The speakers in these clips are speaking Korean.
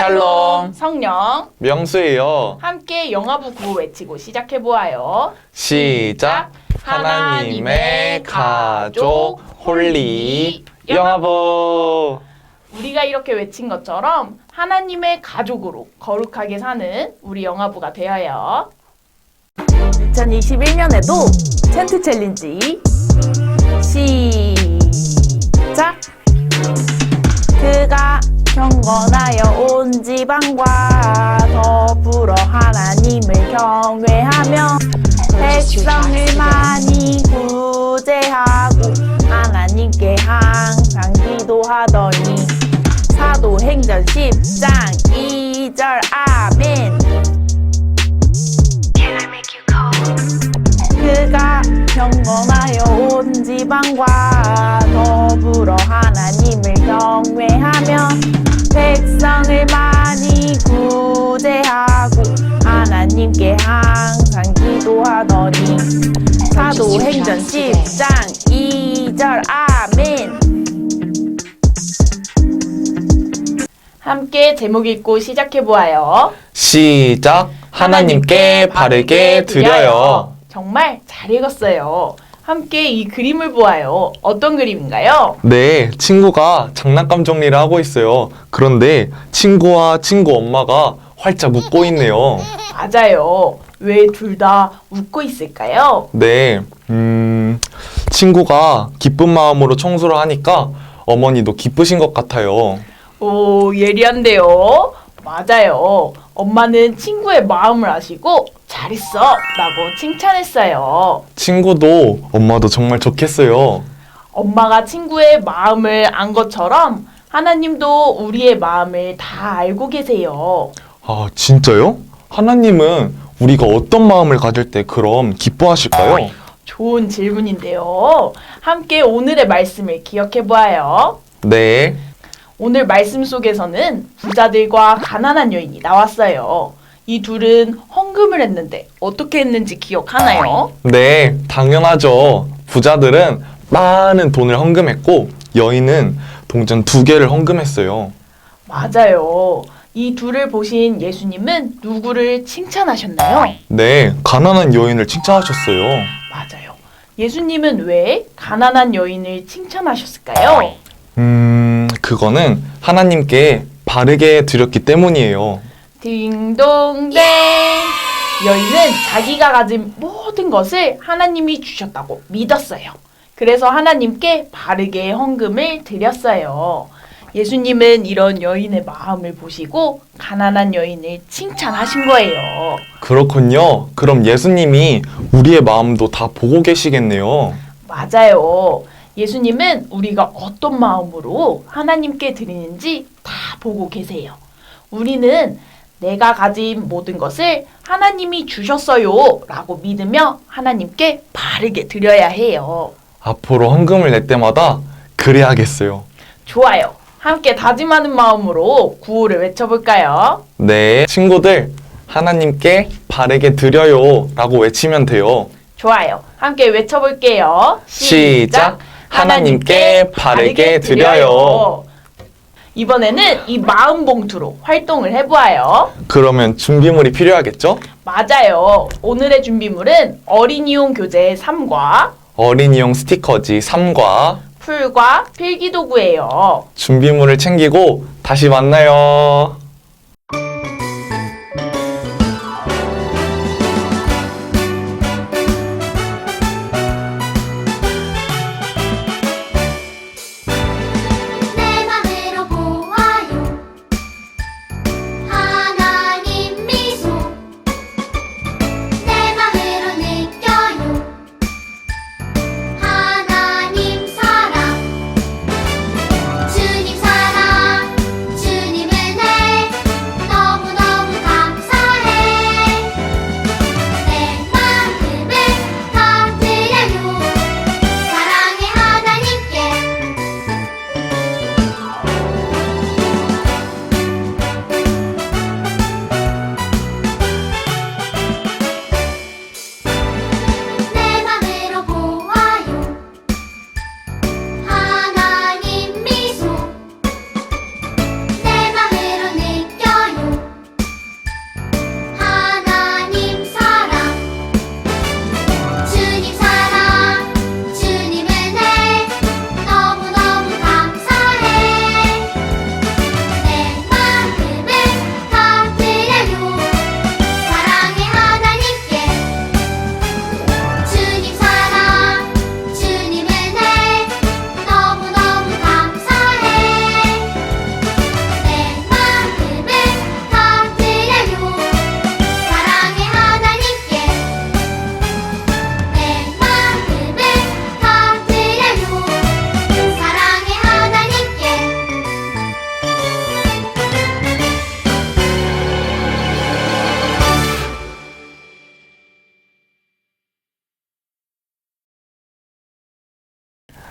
샬롬 성령 명수예요. 함께 영화부 구호 외치고 시작해 보아요. 시작. 하나님의 가족 홀리 영화부. 우리가 이렇게 외친 것처럼 하나님의 가족으로 거룩하게 사는 우리 영화부가 되어요. 2021년에도 텐트 챌린지 시작. 그가 경건하여 온 지방과 더불어 하나님을 경외하며 백성을 많이 구제하고 하나님께 항상 기도하더니 사도행전 10장 2절 아멘. 그가 경건하여 온 지방과 더불어 하나님을 경외하며 백성을 많이 구제하고 하나님께 항상 기도하더니 사도행전 10장 2절 아멘 함께 제목 읽고 시작해 보아요. 시작. 하나님께 바르게 드려요. 정말 잘 읽었어요. 함께 이 그림을 보아요. 어떤 그림인가요? 네, 친구가 장난감 정리를 하고 있어요. 그런데 친구와 친구 엄마가 활짝 웃고 있네요. 맞아요. 왜 둘 다 웃고 있을까요? 네, 음, 친구가 기쁜 마음으로 청소를 하니까 어머니도 기쁘신 것 같아요. 오, 예리한데요. 맞아요. 엄마는 친구의 마음을 아시고 잘했어 라고 칭찬했어요. 친구도 엄마도 정말 좋겠어요. 엄마가 친구의 마음을 안 것처럼 하나님도 우리의 마음을 다 알고 계세요. 아, 진짜요? 하나님은 우리가 어떤 마음을 가질 때 그럼 기뻐하실까요? 좋은 질문인데요. 함께 오늘의 말씀을 기억해 보아요. 네, 오늘 말씀 속에서는 부자들과 가난한 여인이 나왔어요. 이 둘은 헌금을 했는데 어떻게 했는지 기억하나요? 네, 당연하죠. 부자들은 많은 돈을 헌금했고 여인은 동전 두 개를 헌금했어요. 맞아요. 이 둘을 보신 예수님은 누구를 칭찬하셨나요? 네, 가난한 여인을 칭찬하셨어요. 맞아요. 예수님은 왜 가난한 여인을 칭찬하셨을까요? 음, 그거는 하나님께 바르게 드렸기 때문이에요. 딩동댕. 여인은 자기가 가진 모든 것을 하나님이 주셨다고 믿었어요. 그래서 하나님께 바르게 헌금을 드렸어요. 예수님은 이런 여인의 마음을 보시고 가난한 여인을 칭찬하신 거예요. 그렇군요. 그럼 예수님이 우리의 마음도 다 보고 계시겠네요. 맞아요. 예수님은 우리가 어떤 마음으로 하나님께 드리는지 다 보고 계세요. 우리는 내가 가진 모든 것을 하나님이 주셨어요 라고 믿으며 하나님께 바르게 드려야 해요. 앞으로 헌금을 낼 때마다 그래야겠어요. 좋아요. 함께 다짐하는 마음으로 구호를 외쳐볼까요? 네, 친구들, 하나님께 바르게 드려요 라고 외치면 돼요. 좋아요. 함께 외쳐볼게요. 시작. 하나님께 바르게 드려요. 이번에는 이 마음 봉투로 활동을 해보아요. 그러면 준비물이 필요하겠죠? 맞아요. 오늘의 준비물은 어린이용 교재 3과 어린이용 스티커지 3과 풀과 필기도구예요. 준비물을 챙기고 다시 만나요.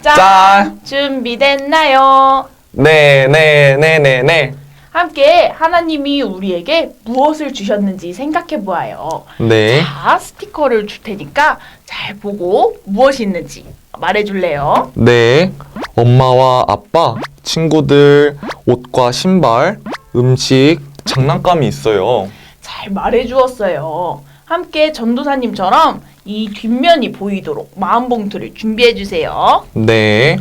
짠! 짠! 준비됐나요? 네, 네, 네, 네, 네. 함께 하나님이 우리에게 무엇을 주셨는지 생각해 보아요. 네. 자, 스티커를 줄 테니까 잘 보고 무엇이 있는지 말해 줄래요? 네. 엄마와 아빠, 친구들, 옷과 신발, 음식, 장난감이 있어요. 잘 말해 주었어요. 함께 전도사님처럼 이 뒷면이 보이도록 마음 봉투를 준비해 주세요. 네.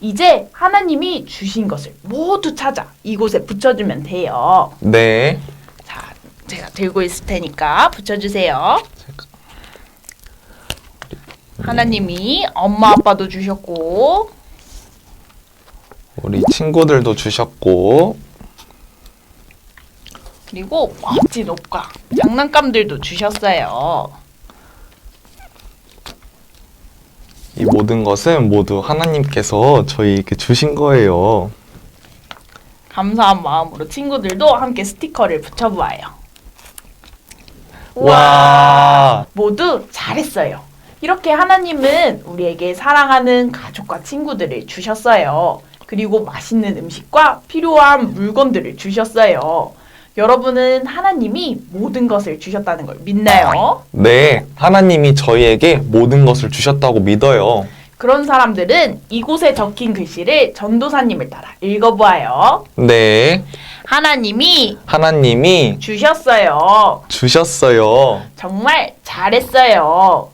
이제 하나님이 주신 것을 모두 찾아 이곳에 붙여주면 돼요. 네. 자, 제가 들고 있을 테니까 붙여주세요. 하나님이 엄마 아빠도 주셨고 우리 친구들도 주셨고, 그리고 멋진 옷과 장난감들도 주셨어요. 모든 것은 모두 하나님께서 저희에게 주신 거예요. 감사한 마음으로 친구들도 함께 스티커를 붙여보아요. 와! 모두 잘했어요. 이렇게 하나님은 우리에게 사랑하는 가족과 친구들을 주셨어요. 그리고 맛있는 음식과 필요한 물건들을 주셨어요. 여러분은 하나님이 모든 것을 주셨다는 걸 믿나요? 네. 하나님이 저희에게 모든 것을 주셨다고 믿어요. 그런 사람들은 이곳에 적힌 글씨를 전도사님을 따라 읽어보아요. 네. 하나님이 하나님이 주셨어요. 주셨어요. 정말 잘했어요.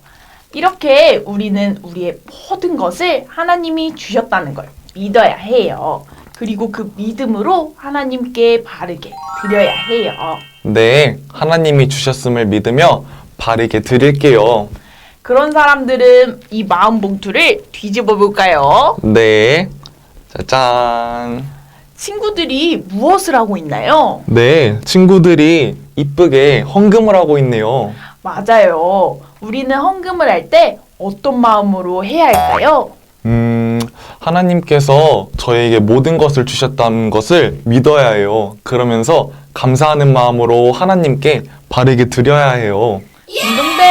이렇게 우리는 우리의 모든 것을 하나님이 주셨다는 걸 믿어야 해요. 그리고 그 믿음으로 하나님께 바르게 드려야 해요. 네. 하나님이 주셨음을 믿으며 바르게 드릴게요. 그런 사람들은 이 마음 봉투를 뒤집어 볼까요? 네. 짜잔. 친구들이 무엇을 하고 있나요? 네. 친구들이 이쁘게 헌금을 하고 있네요. 맞아요. 우리는 헌금을 할 때 어떤 마음으로 해야 할까요? 음, 하나님께서 저에게 모든 것을 주셨다는 것을 믿어야 해요. 그러면서 감사하는 마음으로 하나님께 바르게 드려야 해요. 딩동댕!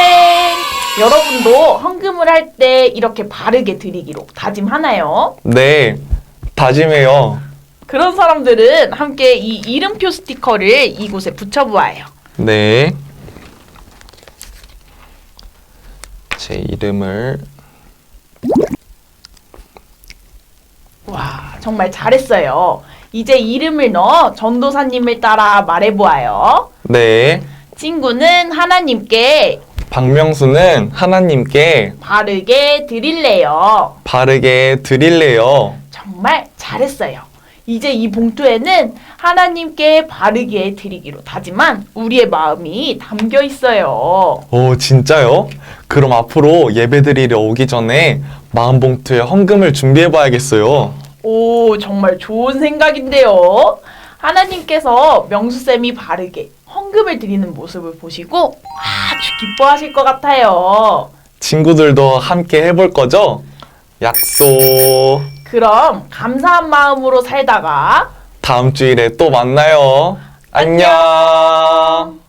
여러분도 헌금을 할 때 이렇게 바르게 드리기로 다짐하나요? 네. 다짐해요. 그런 사람들은 함께 이 이름표 스티커를 이곳에 붙여보아요. 네. 제 이름을 와, 정말 잘했어요. 이제 이름을 넣어 전도사님을 따라 말해보아요. 네. 친구는 하나님께 박명수는 하나님께 바르게 드릴래요. 바르게 드릴래요. 정말 잘했어요. 이제 이 봉투에는 하나님께 바르게 드리기로 다짐한 우리의 마음이 담겨 있어요. 오, 진짜요? 그럼 앞으로 예배드리러 오기 전에 마음 봉투에 헌금을 준비해 봐야겠어요. 오, 정말 좋은 생각인데요. 하나님께서 명수쌤이 바르게 헌금을 드리는 모습을 보시고 아주 기뻐하실 것 같아요. 친구들도 함께 해볼 거죠? 약속. 그럼 감사한 마음으로 살다가 다음 주일에 또 만나요. 안녕.